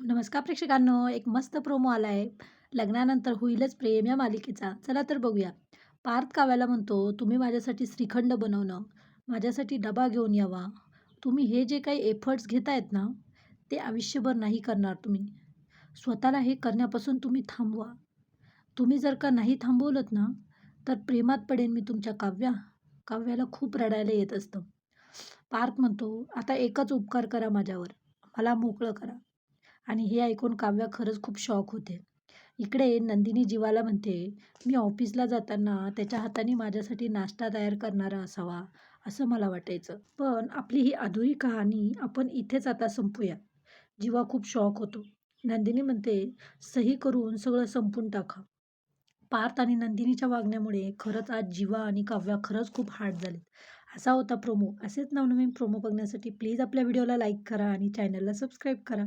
नमस्कार प्रेक्षकांनो एक मस्त प्रोमो आला आहे लग्नानंतर होईलच प्रेम या मालिकेचा. चला तर बघूया. पार्थ काव्याला म्हणतो तुम्ही माझ्यासाठी श्रीखंड बनवणं माझ्यासाठी डबा घेऊन यावा. तुम्ही हे जे काही एफर्ट्स घेतायत ना ते आयुष्यभर नाही करणार तुम्ही. स्वतःला हे करण्यापासून तुम्ही थांबवा. तुम्ही जर का नाही थांबवलं ना तर प्रेमात पडेन मी तुमच्या काव्या. काव्याला खूप रडायला येत असतं. पार्थ म्हणतो आता एकच उपकार करा माझ्यावर. मला मोकळं करा. आणि हे ऐकून काव्या खरंच खूप शॉक होते. इकडे नंदिनी जीवाला म्हणते मी ऑफिसला जाताना त्याच्या हाताने माझ्यासाठी नाश्ता तयार करणारा असावा असं मला वाटायचं. पण आपली ही अधुरी कहाणी आपण इथेच आता संपूया. जीवा खूप शॉक होतो. नंदिनी म्हणते सही करून सगळं संपून टाका. पार्थ आणि नंदिनीच्या वागण्यामुळे खरंच आज जीवा आणि काव्या खरंच खूप हार्ड झालेत. असा होता प्रोमो असेच नवनवीन प्रोमो बघण्यासाठी प्लीज आपल्या व्हिडिओला लाईक करा आणि चॅनलला सबस्क्राईब करा.